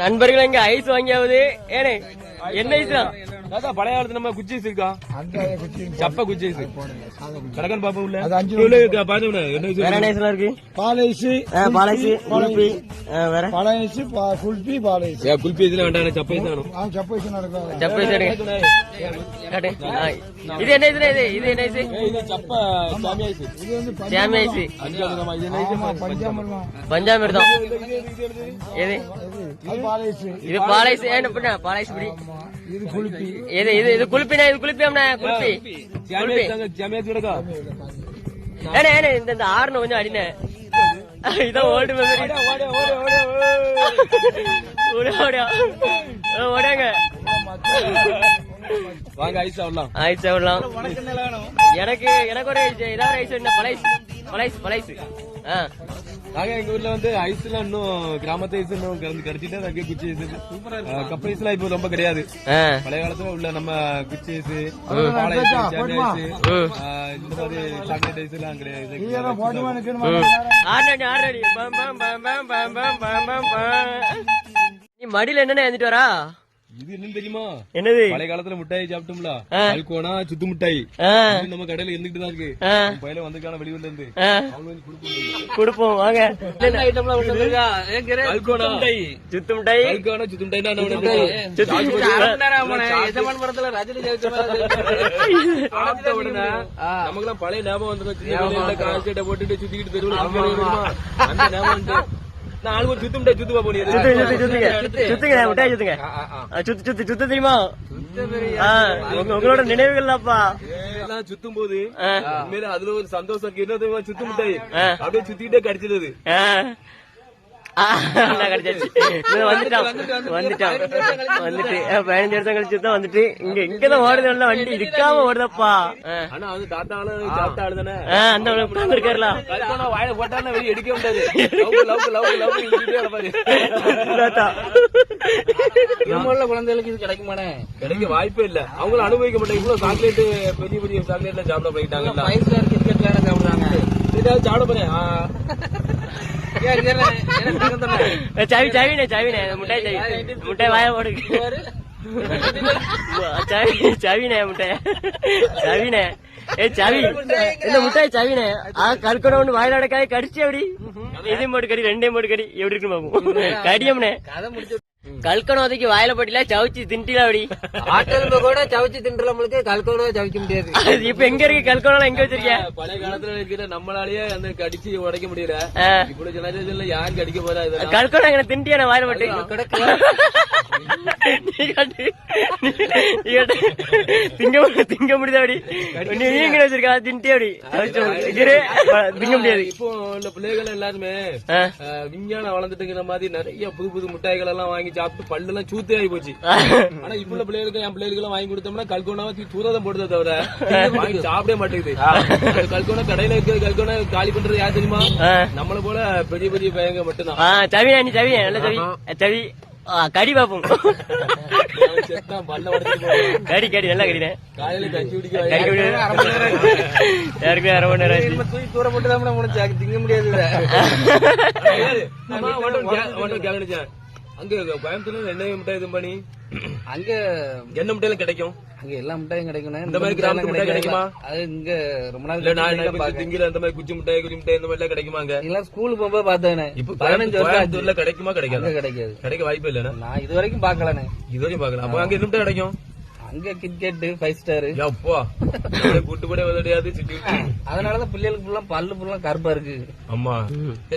நண்பர்கள் இங்க ஐஸ் வாங்கியாவது? ஏனே என்ன ஐஸ் தான்? அதான் பழைய காலத்துல நம்ம குச்சி இருக்கா? அந்த குச்சி சப்ப குச்சி ஐஸ் கடகன் பாப்பா உள்ள. அது அஞ்சு வேற என்ன ஐஸ்லாம் இருக்கு? பால் ஐஸு பால் ஐஸ் குல்பி வேற? பழ ஐஸு பா- குல்பி பால் ஐஸ் ஏ, குல்பி ஐஸ்ல வேண்டாம் சப்ப ஐஸ் வேணும்? ஆ சப்ப ஐஸ் நடக்கும் சப்ப ஐஸ் எடுங்க இது என்ன இது இது? என்ன ஐஸ் இது சப்ப சாமி ஐஸ். இது வந்து ஜாமி ஐஸ். அஞ்சு ஆகுதாம்மா, இது என்ன ஐஸ்? பஞ்சாமிர்தம் பஞ்சாமிர்தம் இது. எது? பால் ஐஸு இது பால் ஐஸ் என்ன பண்ண? பால் ஐஸ் பிடி இது குளிப்பி. இது இது இது குளிப்பினா இது குளிப்பியாம்னா குளிப்பி. குளிப்பி. ஜமேத் கிடக்கா ஏனே ஏனே இந்த இந்த ஆறுன கொஞ்சம் அடினே. இதான் ஓல்டு மெமரி ஓடியா ஓடியா ஓடாங்க. வாங்க ஐஸ் ஆடலாம் ஐஸ் ஆடலாம் எனக்கு எனக்கு ஒரு இதான் ஐஸ் என்ன பழைசு. பழைசு பழைசு. ஆ. நாங்க எங்க ஊர்ல வந்து ஐஸ் எல்லாம் இன்னும் கிராமத்து ஐஸ் இன்னும் கலந்து கிடைச்சிட்டு அங்கே குச்சி ஐஸ். கப் ஐஸ் எல்லாம் இப்போ ரொம்ப கிடையாது. பழைய காலத்துல உள்ள நம்ம குச்சி ஐஸ் பாலை ஐஸ் இந்த மாதிரி சாக்லேட் ஐஸ் எல்லாம் கிடையாது. மடியில என்னென்ன எழுந்துட்டு வரா? இது என்னன்னு தெரியுமா? என்னது? பழைய காலத்துல மிட்டாய் சாப்பிட்டோம்ல. அல்கோனா சுத்து மிட்டாய். நம்ம கடையில இருந்துகிட்டு தான் இருக்கு. பயில வந்திருக்கான வெளியூர்ல இருந்து? ஆ. அவங்க வந்து கொடுப்பாங்க கொடுப்போம் வாங்க. அல்கோனா சுத்து மிட்டாய். அல்கோனா சுத்து என்ன பண்ணுறது? சாப்பிட்ட உடனே நமக்கெல்லாம் பழைய ஞாபகம் வந்துடும் சட்டை போட்டுட்டு சுத்திக்கிட்டு தெருவுல சுத்திக்கிட்டு தெரியுமா? அந்த ஞாபகம் நாலு சுத்தும்டா சுத்துவா போனி சுத்துங்க. சுத்துங்க சுத்துங்க. விட்டா சுத்து சுத்து சுத்த தெரியுமா? உங்களோட நினைவுகள்லாப்பா. எல்லாம் சுத்தும் போது அதுல ஒரு சந்தோஷம் கிணத்து சுத்து முட்டாய் அப்படியே சுத்திட்டே கடிச்சிடுது. கிடைச்சாச்சு. இதோ வந்துட்டான் வந்துட்டான் வந்துட்டு பதினஞ்சு வருஷம் கழிச்சு தான் வந்துட்டு இங்க இங்கதான் ஓடுது வண்டி. இருக்காம ஓடுதப்பா. ஆனா அது தாத்தால சாப்பிட்ட ஆளு தானே ஆ, அந்த உட்கார்ந்து இருக்காருல வாயில போட்டாலும் வெளியே எடுக்க முடியாது லவ் லவ் லவ் லவ் இழுத்துட்டே இருப்பாரு. நம்மள குழந்தைகளுக்கு இது கிடைக்குமானே? கிடைக்க வாய்ப்பே இல்ல. அவங்களும் அனுபவிக்க மாட்டாங்க. இவ்வளவு சாக்லேட் பெரிய பெரிய சாக்லேட்ல சாப்பிட போயிட்டாங்கல்ல ஃபைவ் ஸ்டார் கிரிக்கெட் விளையாட சாப்பிடுறாங்க? ஏதாவது சாப்பிட போறேன். ચાવી ચાવી ને ચાવી ને મુટાઈ ચાવી મુટાઈ વાયા પડે ચાવી ચાવી ને મુટાઈ ચાવી ને એ ચાવી એટલે முட்டாய் சாவினே ஆ கற்கடவுன் வாயிலாட காய் கடிச்சு எப்படி? இதே மோடு கடி ரெண்டே மோடு கடி. எப்படி இருக்கு பாபு கடியம்னே அதுக்கு வாயில போட்டில சவுச்சு திண்டில அப்படி. ஆட்டெலும்ப கூட சவிச்சு தின்றவங்களுக்கு கல்கோட சவிக்க முடியாது. அது இப்ப எங்க இருக்கு? கல்கணும் எங்க வச்சிருக்கேன் பழைய காலத்துல இருக்கிற நம்மளாலேயே அந்த கடிச்சு உடைக்க முடியல. இப்படி ஜெனரேஷன்ல யார் கடிக்க போறா கல்கணும் எங்க திண்டியா நான் வாயில போட்டு நீ காட்டு. நீ காட்டு. திங்க திங்க முடியுதா அப்படி நீ நீங்க வச்சிருக்கா திண்டி அப்படி. திங்க முடியாது. இப்போ இந்த பிள்ளைகள் எல்லாருமே விஞ்ஞானம் வளர்ந்துட்டுங்கிற மாதிரி நிறைய புது புது மிட்டாய்கள் எல்லாம் வாங்கி சாப்பிட்டு பல்லு எல்லாம் சூத்தே ஆகி போச்சு. ஆனா இப்ப உள்ள பிள்ளைகளுக்கு என் பிள்ளைகளுக்கு வாங்கி கொடுத்தோம்னா கல்கோனாவை தூக்கி தூரதான் போடுறத தவிர வாங்கி சாப்பிடவே மாட்டேங்குது. கல்கோனா கடையில இருக்கிற கல்கோனா காலி பண்றது யார் தெரியுமா. நம்மள போல பெரிய பெரிய பையங்க மட்டும்தான். சவி நல்ல சவி. சவி. கடி பாப்போம். கடி கடி நல்லா கடினேன். யாருக்குமே அரை மணி நேரம் தூக்கி தூர போட்டு தான் முடிச்சு திங்க முடியாது அங்க கோயம்புத்தூர்ல என்ன இது பண்ணி அங்க என்ன மிட்டாயில கிடைக்கும்? அங்க எல்லா மிட்டாயும் கிடைக்கும் இந்த மாதிரி கிராமத்து மிட்டாய் கிடைக்குமா? அது இங்க ரொம்ப நாள் திங்கில இந்த மாதிரி குச்சி மிட்டாய் குச்சி மிட்டாய் இந்த மாதிரி எல்லாம் கிடைக்குமா அங்க? எல்லாம் ஸ்கூலுக்கு போகும்போது பார்த்தேனே. இப்ப பதினஞ்சு வருஷம் கிடைக்குமா கிடைக்காது? கிடைக்காது. கிடைக்க வாய்ப்பு இல்லைன்னா நான் இது வரைக்கும் பாக்கலனே இதுவரையும் பாக்கலாம் அப்ப அங்க என்ன கிடைக்கும்? அங்க கிரிக்கெட் ஃபைவ் ஸ்டார் அப்பா. கூட்டு கூட விளையாடியாது அதனாலதான் பிள்ளைகளுக்கு ஃபுல்லா பல்லு ஃபுல்லா கருப்பா இருக்கு. ஆமா.